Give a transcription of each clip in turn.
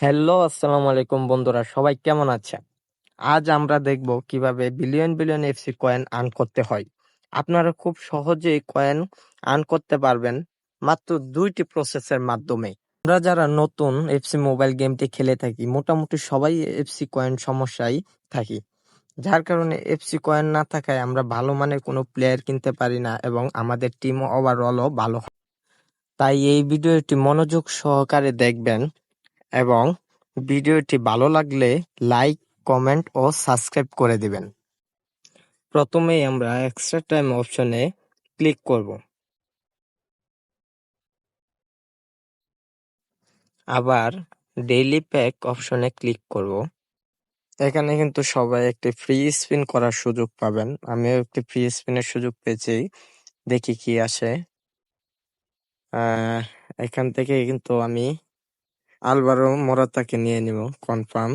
Hello, আসসালামু আলাইকুম বন্ধুরা, সবাই কেমন আছে আজ আমরা দেখব কীভাবে billion billion FC coin earn করতে হয়। আপনারা খুব সহজেই কয়েন আর্ন করতে পারবেন মাত্র দুইটি প্রসেসের মাধ্যমে। আমরা যারা নতুন এফসি মোবাইল গেমটি খেলে থাকি, মোটামুটি সবাই এফসি কয়েন সমস্যায় থাকি। যার কারণে এফসি কয়েন না থাকায় আমরা ভালো মানের কোনো প্লেয়ার কিনতে পারি না এবং আমাদের টিম ওভারঅলও ভালো হয়। তাই এই ভিডিওটি মনোযোগ সহকারে দেখবেন। এবং ভিডিওটি ভালো লাগলে লাইক, কমেন্ট ও সাবস্ক্রাইব করে দিবেন। প্রথমেই আমরা এক্সট্রা টাইম অপশনে ক্লিক করব। আবার ডেইলি প্যাক অপশনে ক্লিক করব। এখানে কিন্তু সবাই একটি ফ্রি স্পিন করার সুযোগ পাবেন। আমিও একটি ফ্রি স্পিনের সুযোগ পেয়েছি। দেখি কি আসে। এখান থেকে কিন্তু আমি আলবারো মোরাতাকে নিয়ে নিব, কনফার্ম।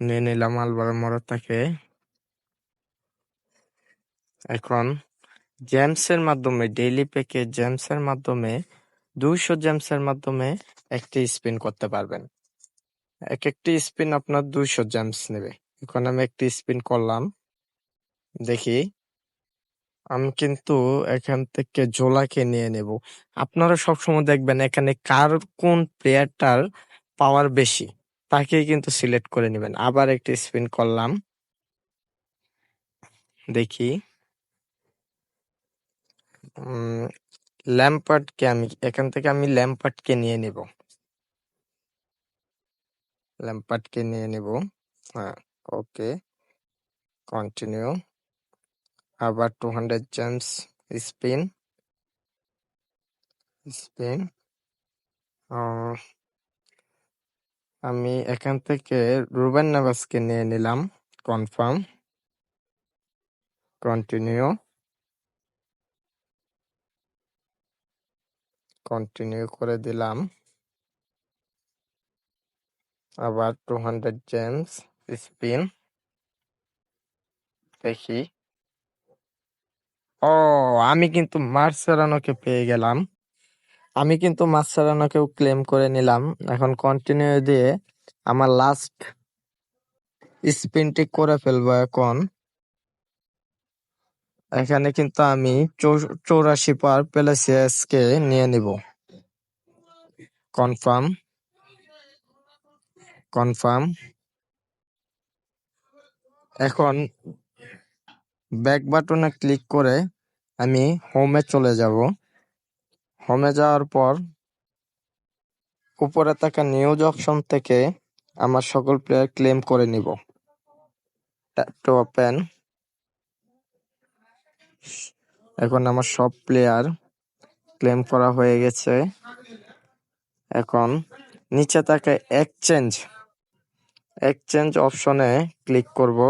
নিয়ে নিলাম আলবারো মোরাতাকে এখন জেমসের মাধ্যমে, ডেইলি প্যাকে জেমসের মাধ্যমে, দুইশো জেমসের মাধ্যমে একটি স্পিন করতে পারবেন। এক একটি স্পিন আপনার দুইশো জেমস নেবে। এখন আমি একটি স্পিন করলাম। দেখি। আমি কিন্তু এখান থেকে জোলাকে নিয়ে নেব। আপনারা সবসময় দেখবেন এখানে কার কোন প্লেয়ারটার পাওয়ার বেশি, তাকেই কিন্তু সিলেক্ট করে নেবেন। আবার একটি স্পিন করলাম। দেখি। উম ল্যাম্পার্ডকে আমি, এখান থেকে আমি ল্যাম্পার্ডকে নিয়ে নেব। ল্যাম্পার্ডকে নিয়ে নেব। হ্যাঁ ওকে কন্টিনিউ আবার two hundred gems spin spin আমি এখান থেকে রুবেন নেভাসকে নিয়ে নিলাম কনফার্ম কন্টিনিউ কন্টিনিউ করে দিলাম। আবার টু হান্ড্রেড জেমস স্পিন দেখি। ও, আমি কিন্তু মার্সেরানোকে পেয়ে গেলাম। আমি কিন্তু মার্সেরানোকেও ক্লেম করে নিলাম। এখন কন্টিনিউ দিয়ে আমার লাস্ট স্পিনটি করে ফেলব এখন। এখানে কিন্তু আমি চৌরাশি পার প্যালেসিয়াসকে নিয়ে নিব। কনফার্ম কনফার্ম এখন ব্যাক বাটনে ক্লিক করে আমি হোমে চলে যাব। হোমে যাওয়ার পর উপরে থাকা নিউজ অপশন থেকে আমার সকল প্লেয়ার ক্লেম করে নিব। টু ওপেন এখন আমার সব প্লেয়ার ক্লেম করা হয়ে গেছে। এখন নিচে থাকা এক্সচেঞ্জ এক্সচেঞ্জ অপশনে ক্লিক করব।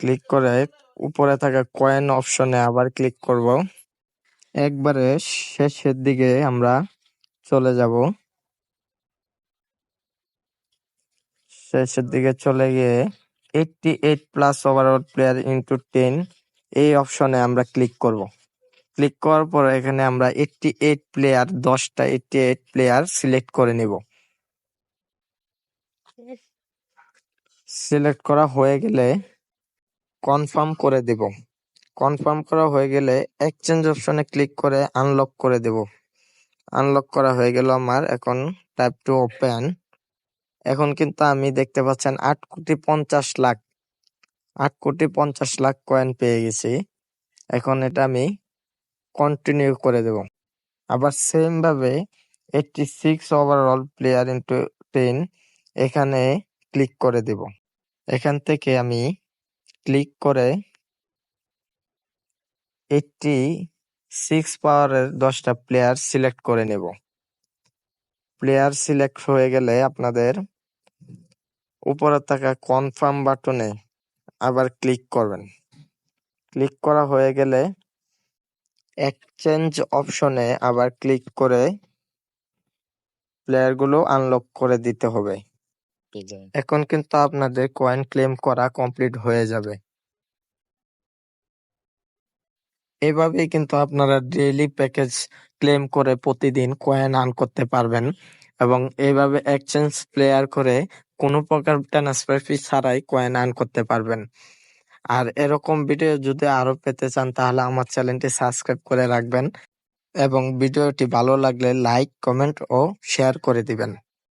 ক্লিক করে উপরে থাকা কয়েন অপশনে আবার ক্লিক করব। একবারে শেষের দিকে আমরা চলে যাব। শেষের দিকে চলে গিয়ে eighty eight plus overall player into ten এই অপশনে আমরা ক্লিক করব। ক্লিক করার পর এখানে আমরা এইটটি এইট প্লেয়ার দশটা এইটটি এইট প্লেয়ার সিলেক্ট করে নিব। সিলেক্ট করা হয়ে গেলে কনফার্ম করে দেব। কনফার্ম করা হয়ে গেলে এক্সচেঞ্জ অপশনে ক্লিক করে আনলক করে দেব। আনলক করা হয়ে গেল আমার এখন টাইপ টু ওপেন এখন কিন্তু আমি দেখতে পাচ্ছেন আট কোটি পঞ্চাশ লাখ, আট কোটি পঞ্চাশ লাখ কয়েন পেয়ে গেছি। এখন এটা আমি কন্টিনিউ করে দেব। আবার সেম ভাবে eighty six overall player into ten এখানে ক্লিক করে দেব। এখান থেকে আমি ক্লিক করে এইটটি সিক্স পাওয়ারের দশটা প্লেয়ার সিলেক্ট করে নেব। প্লেয়ার সিলেক্ট হয়ে গেলে আপনাদের উপরে থাকা কনফার্ম বাটনে আবার ক্লিক করবেন। ক্লিক করা হয়ে গেলে এক্সচেঞ্জ অপশনে আবার ক্লিক করে প্লেয়ারগুলো আনলক করে দিতে হবে। এখন কিন্তু আপনাদের কয়েন ক্লেম করা কমপ্লিট হয়ে যাবে। এভাবেই কিন্তু আপনারা ডেইলি প্যাকেজ ক্লেম করে প্রতিদিন কয়েন আর্ন করতে পারবেন এবং এইভাবে এক্সচেঞ্জ প্লেয়ার করে কোনো প্রকার ট্রান্সফার ফি ছাড়াই কয়েন আর্ন করতে পারবেন। আর এরকম ভিডিও যদি আরও পেতে চান, তাহলে আমার চ্যানেলটি সাবস্ক্রাইব করে রাখবেন এবং ভিডিওটি ভালো লাগলে লাইক কমেন্ট ও শেয়ার করে দিবেন।